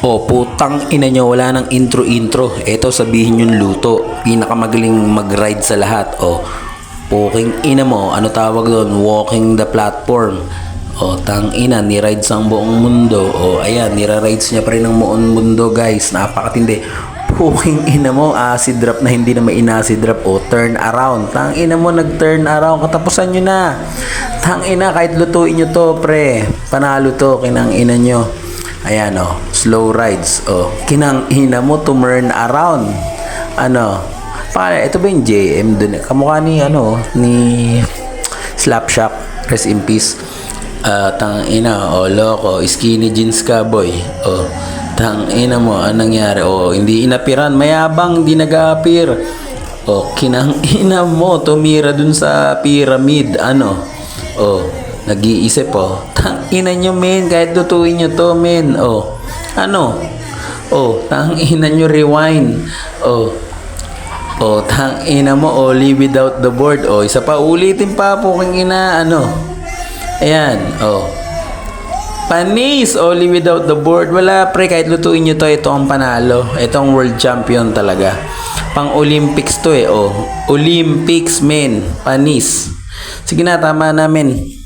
O putang ina nyo, wala nang intro-intro. Eto sabihin yung luto. Pinakamagaling mag-ride sa lahat. O, puking ina mo, ano tawag doon? Walking the platform. O, tang ina, ni-rides ang buong mundo. O, ayan, nira-rides niya pa rin ang buong mundo, guys. Napakatindi. Puking ina mo, acid drop na hindi na acid drop. O, turn around. Tang ina mo, nag-turn around. Katapusan nyo na. Tang ina, kahit lutuin nyo to, pre. Panalo to, kinang ina nyo. Ayan oh, slow rides. Oh, kinang ina mo to turn around. Ano? Para ito ba yung JM dun? Kamukha ni ano ni Slapshot. Rest in peace. Ah, tang ina, oh loko, skinny jeans ka boy. Oh, tang ina mo, anong nangyari? Oh, hindi inapiran, mayabang, hindi nag-appear. Oh, kinang ina mo, tumira dun sa pyramid, ano? Oh, nag-iisip oh. Tang ina nyo men, kahit lutuin nyo to men. Oh, ano? Oh, tang ina nyo rewind. Oh, oh, tang ina mo, Oli without the board. Oh, isa pa, ulitin pa po kung ina, ano? Ayan, oh. Panis, Oli without the board. Wala pre, kahit lutuin nyo to, ito ang panalo. Ito world champion talaga. Pang Olympics to eh, oh. Olympics men, panis. Sige na, tama namin.